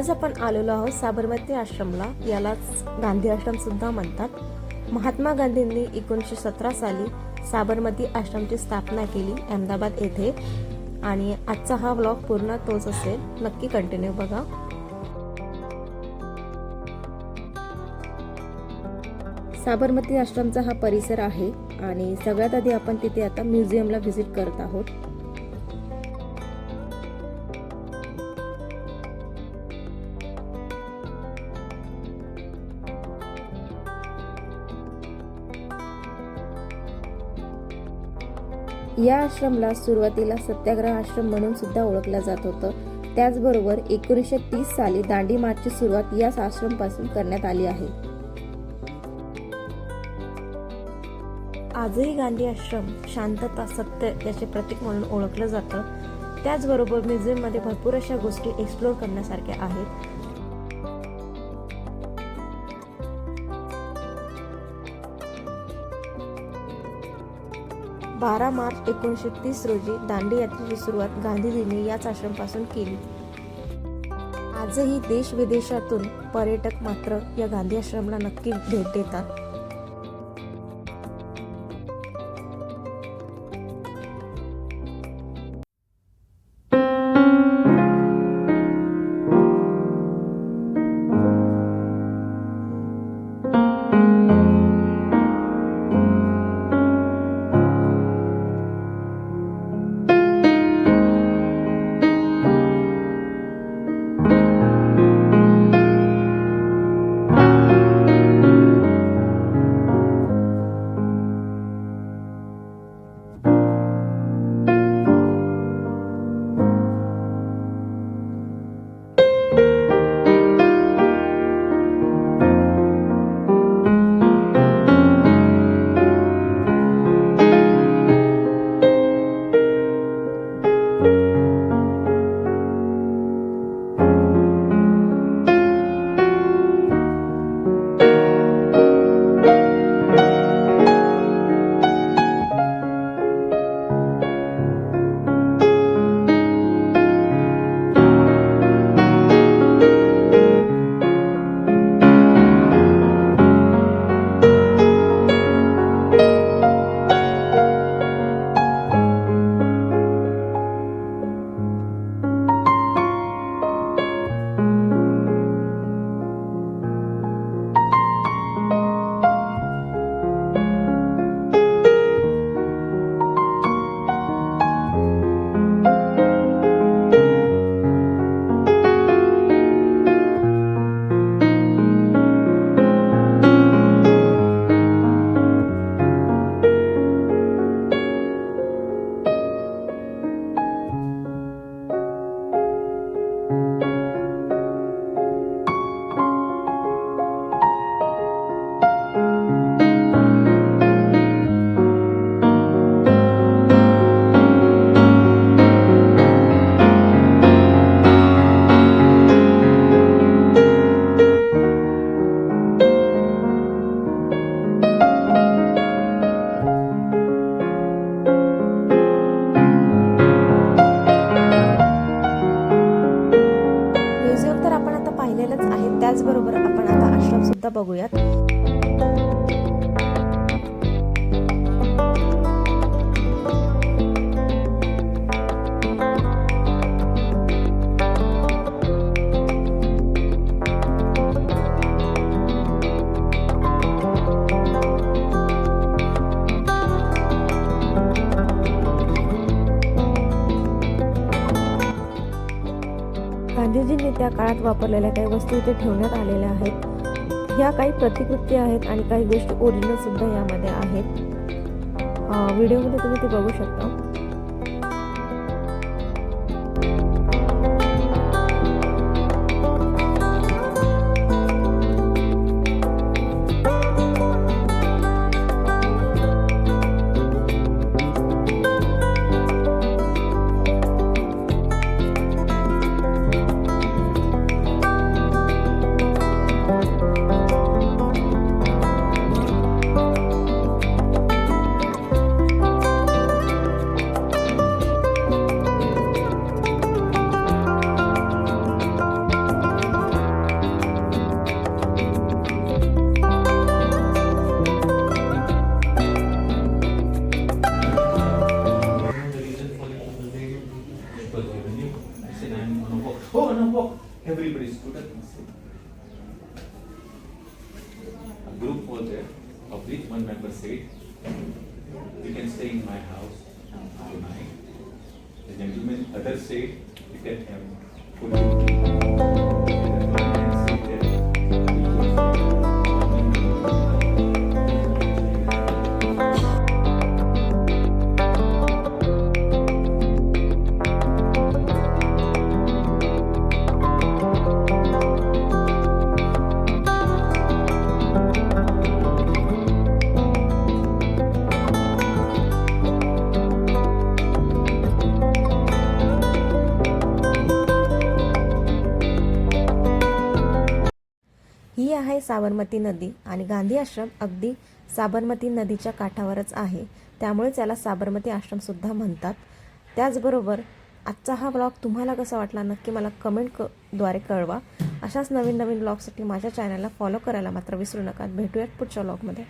आज आपण आलेलो आहोत साबरमती आश्रमला. यालाच गांधी आश्रम सुद्धा म्हणतात. महात्मा गांधींनी एकोणीसशे सतरा साली साबरमती आश्रमची स्थापना केली अहमदाबाद येथे. आणि आजचा हा ब्लॉग पूर्ण तोच असेल. नक्की कंटिन्यू बघा. साबरमती आश्रमचा हा परिसर आहे. आणि सगळ्यात आधी आपण तिथे आता म्युझियमला व्हिजिट करत आहोत. या आश्रमला सुरुवातीला सत्याग्रह आश्रम म्हणून सुद्धा ओळखलं जात होतं. त्याचबरोबर एकोणीसशे तीस साली दांडी मार्चची सुरुवात याच आश्रमपासून करण्यात आली आहे. आजही गांधी आश्रम शांतता सत्य याचे प्रतीक म्हणून ओळखलं जातं. त्याचबरोबर म्युझियममध्ये भरपूर अशा गोष्टी एक्सप्लोर करण्यासारख्या आहेत. बारा मार्च एकोणीसशे तीस रोजी दांडी यात्रेची सुरुवात गांधीजींनी याच आश्रमपासून केली. आजही देश विदेशातून पर्यटक मात्र या गांधी आश्रमला नक्की भेट देतात. बघूयात. गांधीजींनी त्या काळात वापरलेल्या काही वस्तू इथे ठेवण्यात आलेल्या आहेत. ह्या काही प्रतिकृती आहेत आणि काही गोष्टी ओरिजिनल सुद्धा यामध्ये आहेत. व्हिडिओमध्ये तुम्ही ते बघू शकता. Was there, of which one member said, you can stay in my house tonight. The gentleman, other said, you can um, have food. Sabarmati नदी आणि गांधी आश्रम अगदी साबरमती नदीच्या काठावरच आहे. त्यामुळेच याला साबरमती आश्रमसुद्धा म्हणतात. त्याचबरोबर आजचा हा ब्लॉग तुम्हाला कसा वाटला नक्की मला कमेंट क द्वारे कळवा. अशाच नवीन नवीन ब्लॉगसाठी माझ्या चॅनलला फॉलो करायला मात्र विसरू नका. भेटूयात पुढच्या ब्लॉगमध्ये